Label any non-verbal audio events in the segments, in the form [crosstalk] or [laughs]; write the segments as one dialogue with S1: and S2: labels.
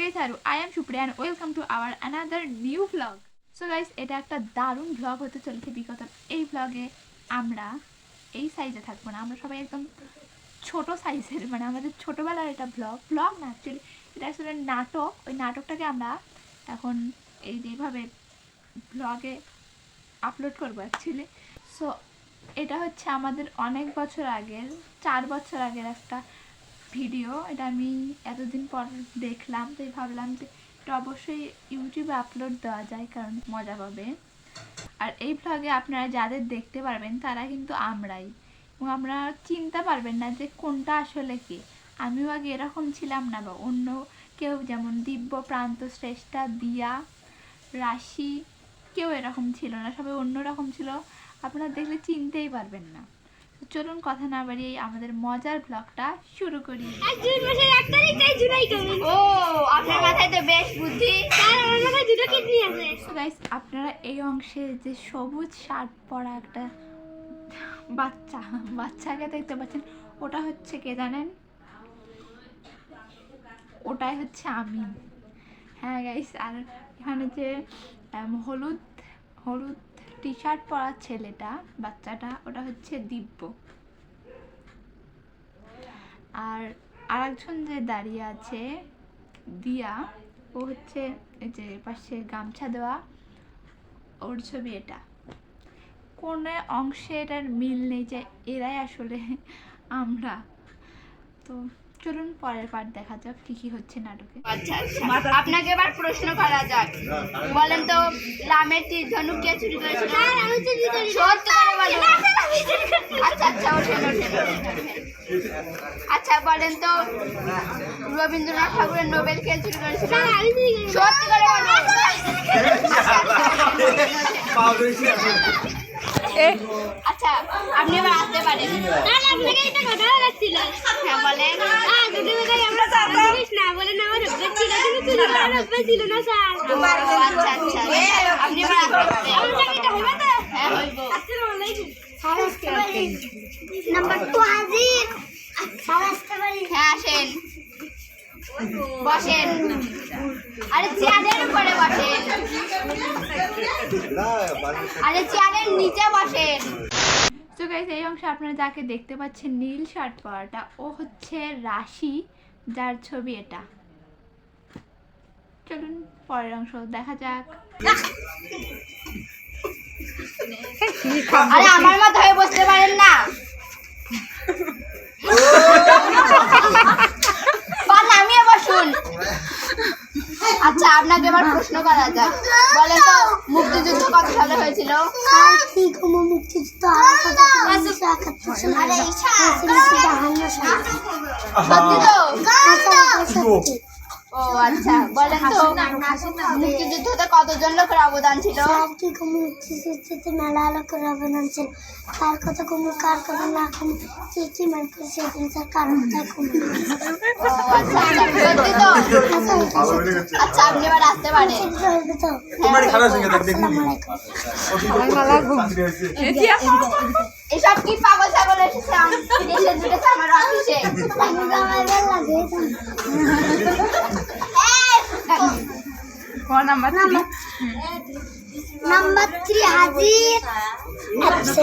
S1: Guys R I am Supriya and welcome to our another new vlog so guys এটা একটা দারুণ vlog হতে চলেছে বিকজ এই ভ্লগে আমরা এই সাইজে থাকব না। আমরা সবাই একদম ছোট সাইজের মানে আমাদের ছোটোবেলার এটা ভ্লগ ভ্লগ না অ্যাকচুয়ালি এটা আসলে নাটক। ওই নাটকটাকে আমরা এখন এই যেভাবে ব্লগে আপলোড করব অ্যাকচুয়ালি সো এটা হচ্ছে আমাদের অনেক বছর আগের, চার বছর আগের একটা ভিডিও এটা আমি এতদিন পর দেখলাম তাই ভাবলাম যে এটা অবশ্যই ইউটিউবে আপলোড দেওয়া যায়, কারণ মজা পাবে। আর এই ভ্লগে আপনারা যাদের দেখতে পারবেন, তারা কিন্তু আমরাই। এবং আপনারা চিনতে পারবেন না যে কোনটা আসলে কে। আমিও আগে এরকম ছিলাম না, বা অন্য কেউ, যেমন দিব্য, প্রান্ত, শ্রেষ্ঠা, দিয়া, রাশি, কেউ এরকম ছিল না, সবাই অন্যরকম ছিল। আপনারা দেখলে চিনতেই পারবেন না। চলুন কথা না বাড়িয়ে আমাদের মজার ব্লগটা শুরু করি।
S2: জুন মাসের এক তারিখ তাই জুলাই
S3: ও আপনার মাথায় তো বেশ বুদ্ধি।
S2: আর আমার মাথায় দুটো কিডনি আছে।
S1: সো গাইস আপনারা এই অংশে যে সবুজ শার্ট পরা একটা বাচ্চা বাচ্চাকে দেখতে পাচ্ছেন ওটা হচ্ছে কে জানেন? ওটাই হচ্ছে আমি হ্যাঁ গাইস আর এখানে যে হলুদ হলুদ টি শার্ট পরা ছেলেটা, বাচ্চাটা, ওটা হচ্ছে দিব্য। আর আরেকজন যে দাঁড়িয়ে আছে, দিয়া, ও হচ্ছে এই যে পাশে গামছা দেওয়া, ওর ছবি এটা। কোন অংশে এটার মিল নেই যে এরাই আসলে আমরা। তো চলুন পরের পার্ট দেখা যাক কি কি হচ্ছে নাটকে।
S3: আচ্ছা আচ্ছা। আপনাকে এবার প্রশ্ন করা যাক। বলেন তো রামের তীর ধনুক কে চুরি করেছিল?
S2: আর আমি চুরি করি।
S3: সত্যি করে বলেন আচ্ছা আচ্ছা ওঠেন ওঠেন। আচ্ছা বলেন তো রবীন্দ্রনাথ ঠাকুরের নোবেল কে চুরি করেছিল?
S2: আমি চুরি করি
S3: সত্যি করে বলেন আচ্ছা আপনি এবার আসতে পারেন।
S2: আর আপনাকে একটা কথা লাগছিল
S3: হ্যাঁ বলেন।
S2: আর দুটো বেলায় আমরা জিনিস না বলে না আমার অভ্যাস ছিল কিন্তু চুরি করার অভ্যাস ছিল না স্যার।
S3: আচ্ছা আচ্ছা। আপনি এবার আসতে পারেন।
S2: আমার চাকরিটা হবে তো
S3: হ্যাঁ হইব
S2: আসসালামু আলাইকুম নাম্বার টু হাজির। স্যার আসতে পারি
S3: হ্যাঁ আসেন। বসেন। আরে চেয়ারের উপরে বসেন। আরে চেয়ারের নিচে বসেন।
S1: তো গাইজ এই অংশে আপনারা যাকে দেখতে পাচ্ছেন নীল শার্ট পরাটা ও হচ্ছে রাশি যার ছবি এটা। চলুন পরের অংশ দেখা যাক।
S3: আরে আমার মতো হয়ে বসতে পারেন না। বা নামিয়ে বসুন। আচ্ছা আপনাকে এবার প্রশ্ন করা যাক। বলে তো মুক্তিযুদ্ধ কত সালে হয়েছিল?
S2: মুক্তিযুদ্ধ
S3: সত্যি তো? ও আচ্ছা বলেন তো। মুক্তিযুদ্ধতে কতজন লোকের অবদান ছিল?
S2: কি কোনো মুক্তিযুদ্ধতে মেলা লোকের অবদান ছিল। কার কথা কমু কার কথা না কমু কে কি মান করে সেদিন স্যার কারণ কমু
S3: আচ্ছা আচ্ছা সত্যি তো। আচ্ছা আপনি এবার আসতে পারেন। এসব কি পাগল ছাগল এসেছে? এসে জুটেছে আমার অফিসে [laughs]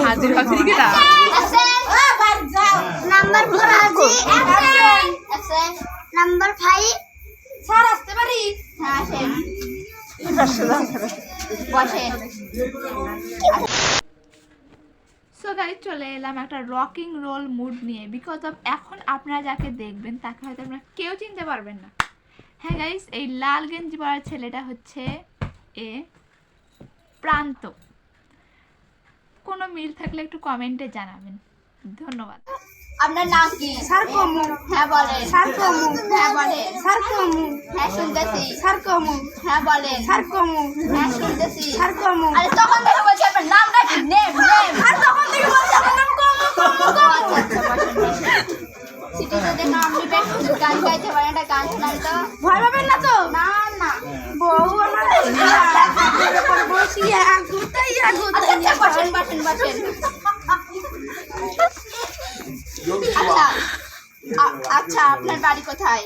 S2: হাজির
S1: হাজির কিনা
S2: নাম্বার ফোর হাজির
S3: Absent.
S2: নাম্বার ফাইভ
S3: স্যার আসতে পারি? হ্যাঁ আসেন। বসেন
S1: সো গাইজ চলে এলাম একটা রকিং রোল মুড নিয়ে বিকজ অফ এখন আপনারা যাকে দেখবেন তাকে হয়তো আপনারা কেউ চিনতে পারবেন না। হ্যাঁ গাইস এই লাল গেঞ্জি পরা ছেলেটা হচ্ছে এ প্রান্ত। কোনো মিল থাকলে একটু কমেন্টে জানাবেন। ধন্যবাদ।
S3: আপনার নাম কি?
S2: স্যার কমু
S3: হ্যাঁ বলে
S2: স্যার কমু
S3: হ্যাঁ বলে
S2: স্যার কমু
S3: হ্যাঁ শুনতেছি।
S2: স্যার কমু
S3: হ্যাঁ বলেন।
S2: স্যার কমু
S3: হ্যাঁ শুনতেছি।
S2: স্যার কমু
S3: আরে তখন থেকে বলছি আপনার নামটা কি? Name name. আর তখন থেকে বলছি আপনার নাম কমু কমু কমু। আচ্ছা আচ্ছা বসেন সিটিতে দেখলাম আপনি বেশ গান গাইতে পারেন একটা গান শোনান তো
S2: ভয় পাবেন না তো
S3: না না
S2: বউ আমার বসিয়া গুতাইয়া
S3: আচ্ছা আচ্ছা বসেন বসেন বসেন। আচ্ছা আচ্ছা আপনার বাড়ি কোথায়?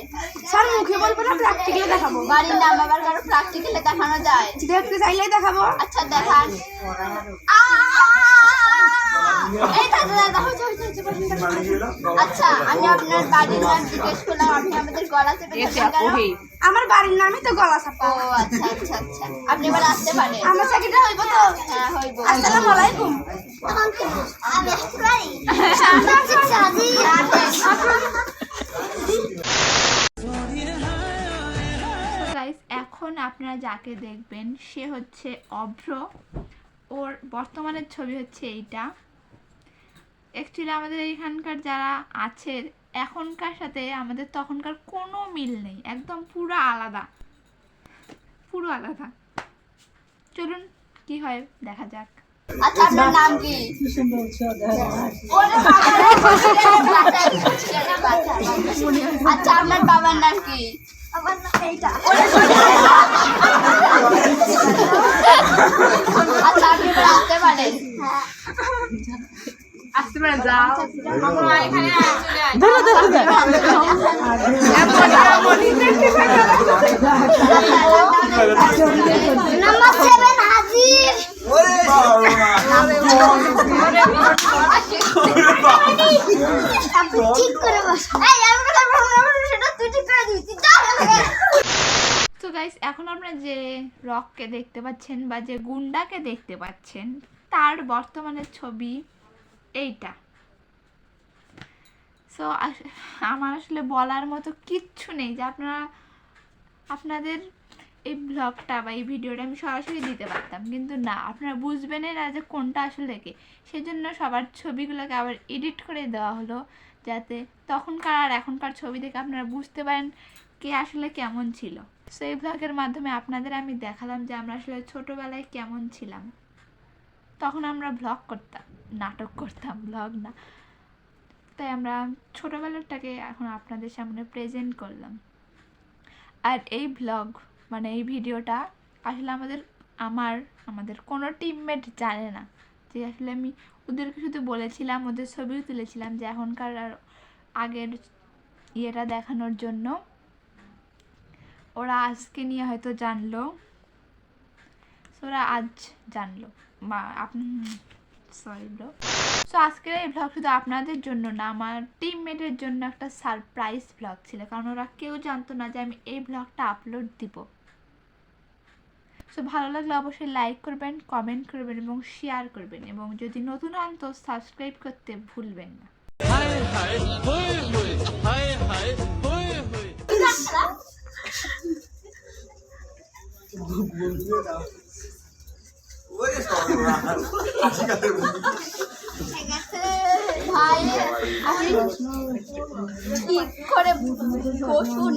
S4: স্যার মুখে বলব না প্র্যাকটিক্যালে দেখাবো।
S3: বাড়ির নাম আবার কারও প্র্যাকটিক্যালে দেখানো যায়?
S4: দেখতে চাইলেই দেখাবো।
S3: আচ্ছা দেখান। আচ্ছা আমি আপনার বাড়ির নাম জিজ্ঞেস করলাম আপনি আমাদের গলা চেপে
S4: আমার বাড়ির নামই তো গলা চাপা।
S3: ও আচ্ছা আচ্ছা আচ্ছা। আপনি এবার আসতে পারেন।
S4: আমার চাকরিটা হইব তো।
S3: হ্যাঁ হইব
S4: আসসালামু আলাইকুম।
S2: আমি আসতে পারি
S1: এখন আপনারা যাকে দেখবেন সে হচ্ছে অভ্র। ওর বর্তমানের ছবি হচ্ছে এইটা। অ্যাকচুয়ালি আমাদের এখানকার যারা আছে এখনকার সাথে আমাদের তখনকার কোনো মিল নেই। একদম পুরো আলাদা। পুরো আলাদা। চলুন কি হয় দেখা যাক।
S3: আচ্ছা আপনার নাম কি। আচ্ছা আপনার বাবার নাম কি?
S2: আমার না এইটা।
S3: আচ্ছা আপনি এবার আসতে পারেন
S2: নাম্বার সেভেন হাজির। ঠিক করে বস এই আমি কথা বলব না, সেটা তুই ঠিক করে দিবি
S1: তো গাইস এখন আপনারা যে রককে দেখতে পাচ্ছেন বা যে গুন্ডাকে দেখতে পাচ্ছেন তার বর্তমানের ছবি এইটা। সো আমার আসলে বলার মতো কিচ্ছু নেই যে আপনারা, আপনাদের এই ব্লগটা বা এই ভিডিওটা আমি সরাসরি দিতে পারতাম। কিন্তু না, আপনারা বুঝবেনই না যে কোনটা আসলে কে। সেজন্য সবার ছবিগুলোকে আবার এডিট করে দেওয়া হলো যাতে তখনকার আর এখনকার ছবি দেখে আপনারা বুঝতে পারেন কে আসলে কেমন ছিল। সো এই ব্লগের মাধ্যমে আপনাদের আমি দেখালাম যে আমরা আসলে ছোটোবেলায় কেমন ছিলাম। তখন আমরা ব্লগ করতাম, নাটক করতাম ব্লগ না। তাই আমরা ছোটোবেলাটাকে এখন আপনাদের সামনে প্রেজেন্ট করলাম। আর এই ব্লগ মানে এই ভিডিওটা আসলে আমাদের, আমার, আমাদের কোনো টিমমেট জানে না। যে আসলে আমি ওদেরকে শুধু বলেছিলাম, ওদের ছবিও তুলেছিলাম যে এখনকার আর আগের ইয়েটা দেখানোর জন্য। ওরা আজকে নিয়ে হয়তো জানলো, ওরা আজ জানলো। সো আজকের এই ব্লগ শুধু আপনাদের জন্য না আমার টিমমেটের জন্য একটা সারপ্রাইজ ব্লগ ছিল কারণ ওরা কেউ জানতো না যে আমি এই ব্লগটা আপলোড দিব সো ভালো লাগলে অবশ্যই লাইক করবেন কমেন্ট করবেন এবং শেয়ার করবেন এবং যদি নতুন হন তো সাবস্ক্রাইব করতে ভুলবেন না
S3: ভাই ঠিক করে বসুন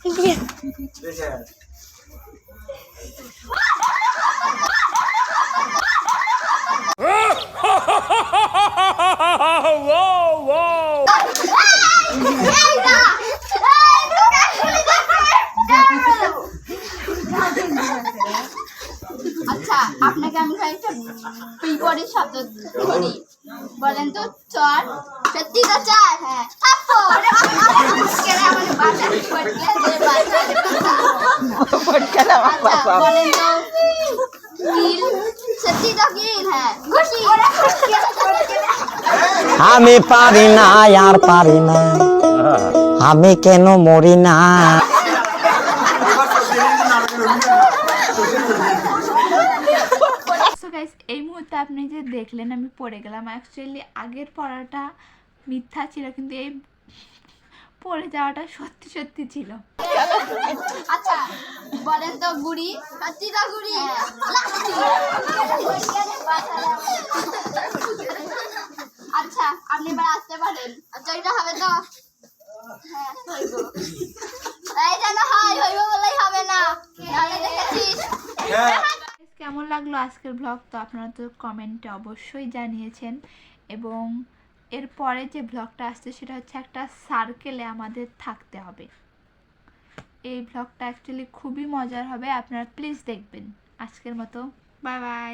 S2: এই না এই তোকে আসলে
S3: আচ্ছা আপনাকে আমি একটা বিপরীত শব্দ ধরি। বলেন তো চর। সত্যি তো চার? হ্যাঁ। [laughs] আচ্ছা বলেন তো কিল সত্যি তো কিল হ্যাঁ। ঘুষি
S5: আমি পারি না আর পারি না। আমি কেন মরি না
S1: সো গাইস এই মুহূর্তে আপনি যে দেখলেন আমি পড়ে গেলাম। অ্যাকচুয়ালি আগের পড়াটা মিথ্যা ছিল কিন্তু এই পড়ে যাওয়াটা সত্যি সত্যি ছিল।
S3: আচ্ছা বলেন তো গুড়ি। সত্যি তো গুড়ি। আচ্ছা আপনি এবার আসতে পারেন। আচ্ছা এটা হবে তো। হ্যাঁ হইব। না হয় হইব বলেই হবে না। দেখেছিস?
S1: Guys, কেমন লাগল আজকের ব্লগ তো আপনারা তো কমেন্টে অবশ্যই জানিয়েছেন। এবং এরপরে যে ব্লগটা আসছে সেটা হচ্ছে একটা সার্কেলে আমাদের থাকতে হবে। এই ব্লগটা অ্যাকচুয়ালি খুবই মজার হবে, আপনারা প্লিজ দেখবেন। আজকের মতো বাই বাই